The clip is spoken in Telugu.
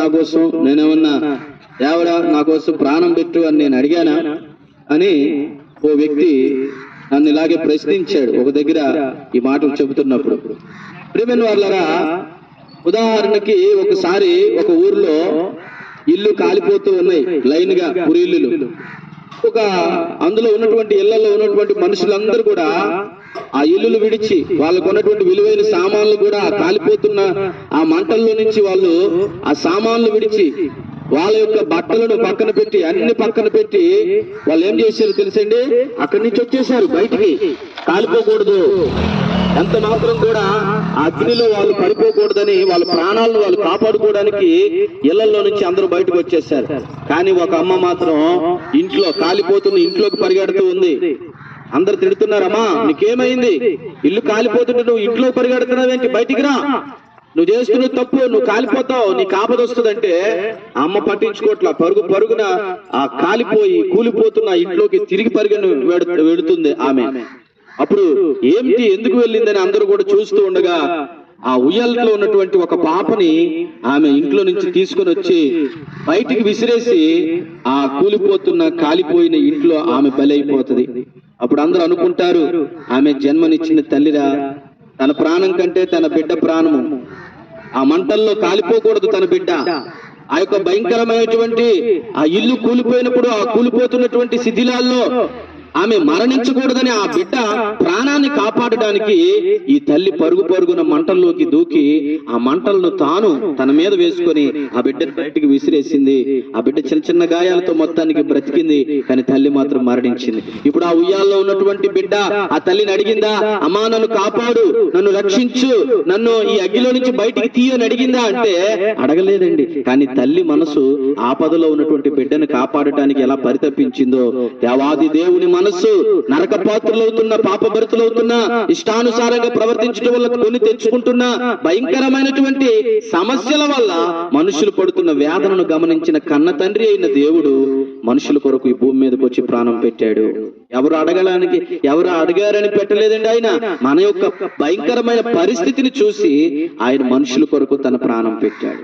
నా కోసం నేనేమన్నా దేవుడా నా కోసం ప్రాణం పెట్టు అని నేను అడిగానా? అని ఓ వ్యక్తి నన్ను ఇలాగే ప్రశ్నించాడు ఒక దగ్గర ఈ మాటలు చెబుతున్నప్పుడు. ప్రేమైన వాళ్ళరా ఉదాహరణకి ఒకసారి ఒక ఊర్లో ఇల్లు కాలిపోతూ ఉన్నాయి లైన్గా పురిల్లు ఒక అందులో ఉన్నటువంటి ఇళ్ళలో ఉన్నటువంటి మనుషులందరూ కూడా ఆ ఇల్లులు విడిచి వాళ్ళకు ఉన్నటువంటి విలువైన సామాన్లు కూడా కాలిపోతున్న ఆ మంటల్లో నుంచి వాళ్ళు ఆ సామాన్లు విడిచి వాళ్ళ యొక్క బట్టలను పక్కన పెట్టి అన్ని పక్కన పెట్టి వాళ్ళు ఏం చేశారు తెలుసండి? అక్కడి నుంచి వచ్చేసారు బయటికి. కాలిపోకూడదు. ఎంత మాత్రం కూడా ఆ అగ్నిలో వాళ్ళు పడిపోకూడదని వాళ్ళ ప్రాణాలను వాళ్ళు కాపాడుకోవడానికి ఇళ్ళలో నుంచి అందరూ బయటకు వచ్చేసారు కానీ ఒక అమ్మ మాత్రం ఇంట్లో కాలిపోతున్న ఇంట్లోకి పరిగెడుతూ ఉంది. అందరు తిడుతున్నారమ్మా నీకేమైంది? ఇల్లు కాలిపోతుంటే నువ్వు ఇంట్లో పరిగెడుతున్నావేంటి బయటికి రా. నువ్వు చేస్తున్న తప్పు నువ్వు కాలిపోతావు వస్తుందంటే ఆ అమ్మ పట్టించుకోవట్లా పరుగు పరుగున ఆ కాలిపోయి కూలిపోతున్న ఇంట్లోకి తిరిగి పరిగెను వెడు- వెడుతుంది ఆమె. అప్పుడు ఏమిటి ఎందుకు వెళ్ళిందని అందరూ కూడా చూస్తూ ఉండగా ఆ ఉయ్యాలలో ఉన్నటువంటి ఒక పాపని ఆమె ఇంట్లో నుంచి తీసుకొని వచ్చి బయటికి విసిరేసి ఆ కూలిపోతున్న కాలిపోయిన ఇంట్లో ఆమె బలైపోతది. అప్పుడు అందరూ అనుకుంటారు ఆమె జన్మనిచ్చిన తల్లిరా తన ప్రాణం కంటే తన బిడ్డ ప్రాణము. ఆ మంటల్లో కాలిపోకూడదు తన బిడ్డ. ఆ యొక్క భయంకరమైనటువంటి ఆ ఇల్లు కూలిపోయినప్పుడు ఆ కూలిపోతున్నటువంటి శిథిలాల్లో ఆమె మరణించకూడదని ఆ బిడ్డ ప్రాణాన్ని కాపాడడానికి ఈ తల్లి పరుగు పరుగున మంటల్లోకి దూకి ఆ మంటలను తాను తన మీద వేసుకొని ఆ బిడ్డను బయటికి విసిరేసింది. ఆ బిడ్డ చిన్న చిన్న గాయాలతో మొత్తానికి బ్రతికింది కానీ తల్లి మాత్రం మరణించింది. ఇప్పుడు ఆ ఉయ్యాల్లో ఉన్నటువంటి బిడ్డ ఆ తల్లిని అడిగిందా అమ్మా నన్ను కాపాడు నన్ను రక్షించు నన్ను ఈ అగ్గిలో నుంచి బయటికి తీయని అడిగిందా అంటే అడగలేదండి. కానీ తల్లి మనసు ఆపదలో ఉన్నటువంటి బిడ్డను కాపాడటానికి ఎలా పరితపించిందో దేవాది దేవుని మనస్సు నరక పాత్రలవుతున్న పాపభరితులవుతున్న ఇష్టానుసారంగా ప్రవర్తించడం వల్ల కొని తెచ్చుకుంటున్న భయంకరమైనటువంటి సమస్యల వల్ల మనుషులు పడుతున్న వేదనను గమనించిన కన్న తండ్రి అయిన దేవుడు మనుషుల కొరకు ఈ భూమి మీదకి వచ్చి ప్రాణం పెట్టాడు. ఎవరు అడగడానికి ఎవరు అడిగారని పెట్టలేదండి ఆయన. మన యొక్క భయంకరమైన పరిస్థితిని చూసి ఆయన మనుషుల కొరకు తన ప్రాణం పెట్టాడు.